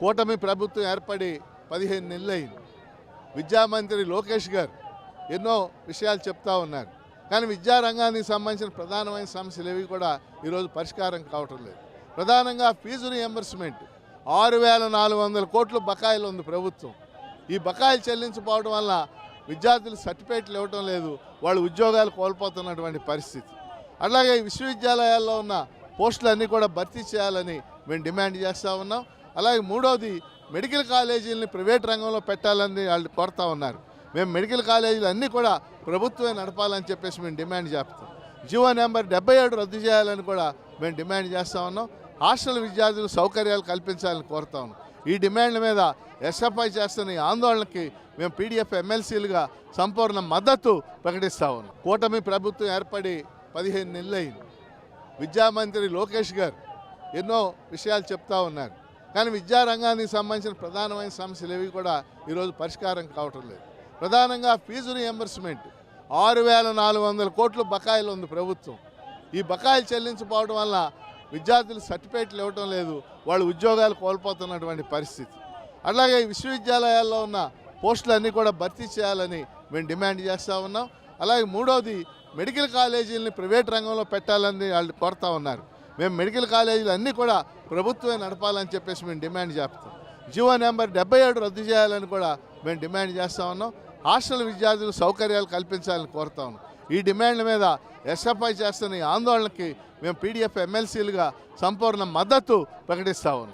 కూటమి ప్రభుత్వం ఏర్పడి పదిహేను నెలలైంది. విద్యామంత్రి లోకేష్ గారు ఎన్నో విషయాలు చెప్తా ఉన్నారు. కానీ విద్యారంగానికి సంబంధించిన ప్రధానమైన సమస్యలు ఏవి కూడా ఈరోజు పరిష్కారం కావటం లేదు. ప్రధానంగా ఫీజు రియంబర్స్మెంట్. ఆరు వేల నాలుగు వందల కోట్లు బకాయిలు ఉంది ప్రభుత్వం. ఈ బకాయిలు చెల్లించకపోవడం వల్ల విద్యార్థులు సర్టిఫికేట్లు ఇవ్వటం లేదు. వాళ్ళు ఉద్యోగాలు కోల్పోతున్నటువంటి పరిస్థితి. అలాగే విశ్వవిద్యాలయాల్లో ఉన్న పోస్టులన్నీ కూడా భర్తీ చేయాలని మేము డిమాండ్ చేస్తూ ఉన్నాం. అలాగే మూడవది మెడికల్ కాలేజీలని ప్రైవేట్ రంగంలో పెట్టాలని వాళ్ళు కోరుతా ఉన్నారు. మేము మెడికల్ కాలేజీలు అన్నీ కూడా ప్రభుత్వమే నడపాలని చెప్పేసి మేము డిమాండ్ చేస్తాం. జీవో నెంబర్ డెబ్బై ఏడు రద్దు చేయాలని కూడా మేము డిమాండ్ చేస్తూ ఉన్నాం. హాస్టల్ విద్యార్థులకు సౌకర్యాలు కల్పించాలని కోరుతా ఉన్నాం. ఈ డిమాండ్ల మీద ఎస్ఎఫ్ఐ చేస్తున్న ఈ ఆందోళనకి మేము పీడిఎఫ్ ఎమ్మెల్సీలుగా సంపూర్ణ మద్దతు ప్రకటిస్తా ఉన్నాం. కూటమి ప్రభుత్వం ఏర్పడి పదిహేను నెలలు అయింది విద్యామంత్రి లోకేష్ గారు ఎన్నో విషయాలు చెప్తా ఉన్నారు. కానీ విద్యారంగానికి సంబంధించిన ప్రధానమైన సమస్యలు ఏవి కూడా ఈరోజు పరిష్కారం కావటం లేదు. ప్రధానంగా ఫీజు రియంబర్స్మెంట్ ఆరు వేల నాలుగు వందల కోట్లు బకాయిలు ఉంది ప్రభుత్వం. ఈ బకాయిలు చెల్లించకపోవడం వల్ల విద్యార్థులు సర్టిఫికేట్లు ఇవ్వటం లేదు. వాళ్ళు ఉద్యోగాలు కోల్పోతున్నటువంటి పరిస్థితి. అలాగే విశ్వవిద్యాలయాల్లో ఉన్న పోస్టులన్నీ కూడా భర్తీ చేయాలని మేము డిమాండ్ చేస్తూ ఉన్నాం. అలాగే మూడవది మెడికల్ కాలేజీలని ప్రైవేట్ రంగంలో పెట్టాలని వాళ్ళు కోరుతా ఉన్నారు. మేము మెడికల్ కాలేజీలు అన్నీ కూడా ప్రభుత్వమే నడపాలని చెప్పేసి మేము డిమాండ్ చేస్తాం. జీవో నెంబర్ డెబ్బై ఏడు రద్దు చేయాలని కూడా మేము డిమాండ్ చేస్తూ ఉన్నాం. హాస్టల్ విద్యార్థులకు సౌకర్యాలు కల్పించాలని కోరుతా ఉన్నాం. ఈ డిమాండ్ల మీద ఎస్ఎఫ్ఐ చేస్తున్న ఈ ఆందోళనకి మేము పీడిఎఫ్ ఎమ్మెల్సీలుగా సంపూర్ణ మద్దతు ప్రకటిస్తా ఉన్నాం.